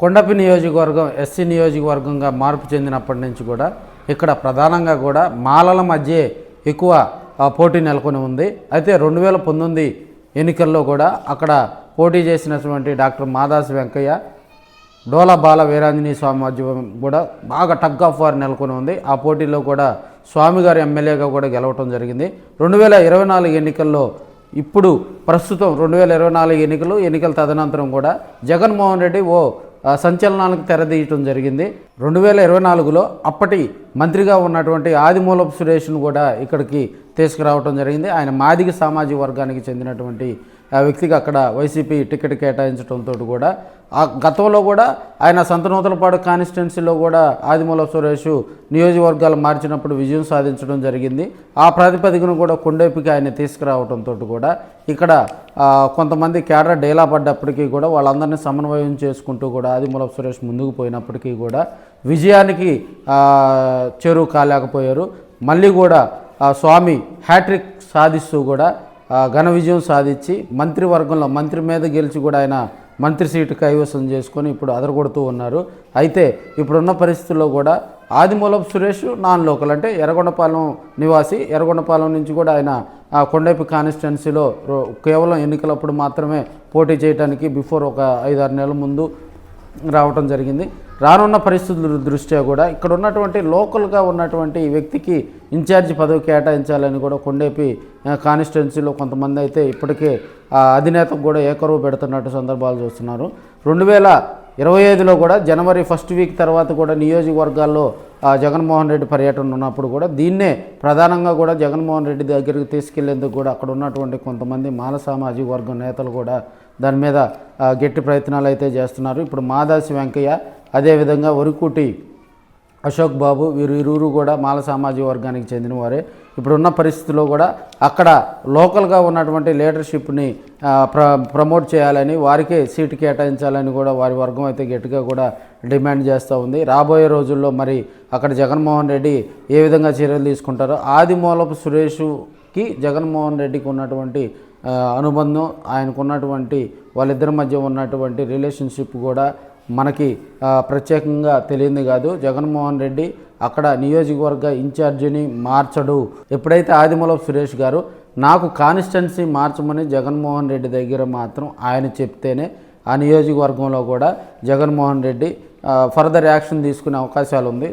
కొండపి నియోజకవర్గం ఎస్సీ నియోజకవర్గంగా మార్పు చెందినప్పటి నుంచి కూడా ఇక్కడ ప్రధానంగా కూడా మాలల మధ్య ఎక్కువ ఆ, పోటీ నెలకొని ఉంది. అయితే రెండు వేల పంతొమ్మిది ఎన్నికల్లో కూడా అక్కడ పోటీ చేసినటువంటి డాక్టర్ మాదాసి వెంకయ్య డోలా బాల వీరాంజనేయ స్వామి మధ్య కూడా బాగా టగ్ ఆఫ్ వార్ నెలకొని ఉంది. ఆ పోటీలో కూడా స్వామి గారు ఎమ్మెల్యేగా కూడా గెలవటం జరిగింది. రెండు వేల ఇరవై నాలుగు ఎన్నికల్లో ఇప్పుడు ప్రస్తుతం రెండు వేల ఇరవై నాలుగు ఎన్నికలు ఎన్నికల తదనంతరం కూడా జగన్మోహన్ రెడ్డి ఓ సంచలనాలకు తెరదీయటం జరిగింది. రెండు వేల ఇరవై నాలుగులో అప్పటి మంత్రిగా ఉన్నటువంటి ఆదిమూలపు సురేష్ను కూడా ఇక్కడికి తీసుకురావటం జరిగింది. ఆయన మాదిగ సామాజిక వర్గానికి చెందినటువంటి ఆ వ్యక్తికి అక్కడ వైసీపీ టికెట్ కేటాయించడంతో కూడా ఆ గతంలో కూడా ఆయన సంతనూతలపాడు కాన్స్టిట్యున్సీలో కూడా ఆదిమూల సురేష్ నియోజకవర్గాలు మార్చినప్పుడు విజయం సాధించడం జరిగింది. ఆ ప్రాతిపదికను కూడా కొండేపికి ఆయన తీసుకురావడంతో కూడా ఇక్కడ కొంతమంది కేడర్ డేలా పడ్డప్పటికీ కూడా వాళ్ళందరినీ సమన్వయం చేసుకుంటూ కూడా ఆదిమూల సురేష్ ముందుకు పోయినప్పటికీ కూడా విజయానికి చెరువు చేరువు కాలేకపోయారు. మళ్ళీ కూడా ఆ, స్వామి హ్యాట్రిక్ సాధిస్తూ కూడా ఘన విజయం సాధించి మంత్రివర్గంలో మంత్రి మీద గెలిచి కూడా ఆయన మంత్రి సీటు కైవసం చేసుకొని ఇప్పుడు అదరగొడుతూ ఉన్నారు. అయితే ఇప్పుడున్న పరిస్థితుల్లో కూడా ఆదిమూలపు సురేష్ నాన్ లోకల్ అంటే ఎర్రగొండపాలెం నివాసి ఎర్రగొండపాలెం నుంచి కూడా ఆయన ఆ కొండైపు కాన్స్టిట్యున్సీలో రో- కేవలం ఎన్నికలప్పుడు మాత్రమే పోటీ చేయడానికి బిఫోర్ ఒక ఐదారు నెలల ముందు రావటం జరిగింది. రానున్న పరిస్థితుల దృష్ట్యా కూడా ఇక్కడ ఉన్నటువంటి లోకల్గా ఉన్నటువంటి వ్యక్తికి ఇన్ఛార్జి పదవి కేటాయించాలని కూడా కొండేపి ఆ, కాన్స్టిట్యున్సీలో కొంతమంది అయితే ఇప్పటికే అధినేతకు కూడా ఏకరువు పెడుతున్నట్టు సందర్భాలు చూస్తున్నారు. రెండు వేల ఇరవై ఐదులో కూడా జనవరి ఫస్ట్ వీక్ తర్వాత కూడా నియోజకవర్గాల్లో జగన్మోహన్ రెడ్డి పర్యటన ఉన్నప్పుడు కూడా దీన్నే ప్రధానంగా కూడా జగన్మోహన్ రెడ్డి దగ్గరికి తీసుకెళ్ళేందుకు కూడా అక్కడ ఉన్నటువంటి కొంతమంది మాల సామాజిక వర్గం నేతలు కూడా దాని మీద గట్టి ప్రయత్నాలు అయితే చేస్తున్నారు. ఇప్పుడు మాదాసి వెంకయ్య అదేవిధంగా వరుకుటి అశోక్ బాబు వీరు ఇరువురు కూడా మాల సామాజిక వర్గానికి చెందిన వారే ఇప్పుడున్న పరిస్థితిలో కూడా అక్కడ లోకల్గా ఉన్నటువంటి లీడర్షిప్ని ప్ర ప్రమోట్ చేయాలని వారికే సీటు కేటాయించాలని కూడా వారి వర్గం అయితే గట్టిగా కూడా డిమాండ్ చేస్తూ ఉంది. రాబోయే రోజుల్లో మరి అక్కడ జగన్మోహన్ రెడ్డి ఏ విధంగా చర్యలు తీసుకుంటారో ఆదిమూలపు సురేష్కి జగన్మోహన్ రెడ్డికి ఉన్నటువంటి అనుబంధం ఆయనకున్నటువంటి వాళ్ళిద్దరి మధ్య ఉన్నటువంటి రిలేషన్షిప్ కూడా మనకి ప్రత్యేకంగా తెలియంది కాదు. జగన్మోహన్ రెడ్డి అక్కడ నియోజకవర్గ ఇన్ఛార్జిని మార్చడు. ఎప్పుడైతే ఆదిమూలపు సురేష్ గారు నాకు కాన్స్టెన్సీ మార్చమని జగన్మోహన్ రెడ్డి దగ్గర మాత్రం ఆయన చెప్తేనే ఆ నియోజకవర్గంలో కూడా జగన్మోహన్ రెడ్డి ఫర్దర్ యాక్షన్ తీసుకునే అవకాశాలు ఉంది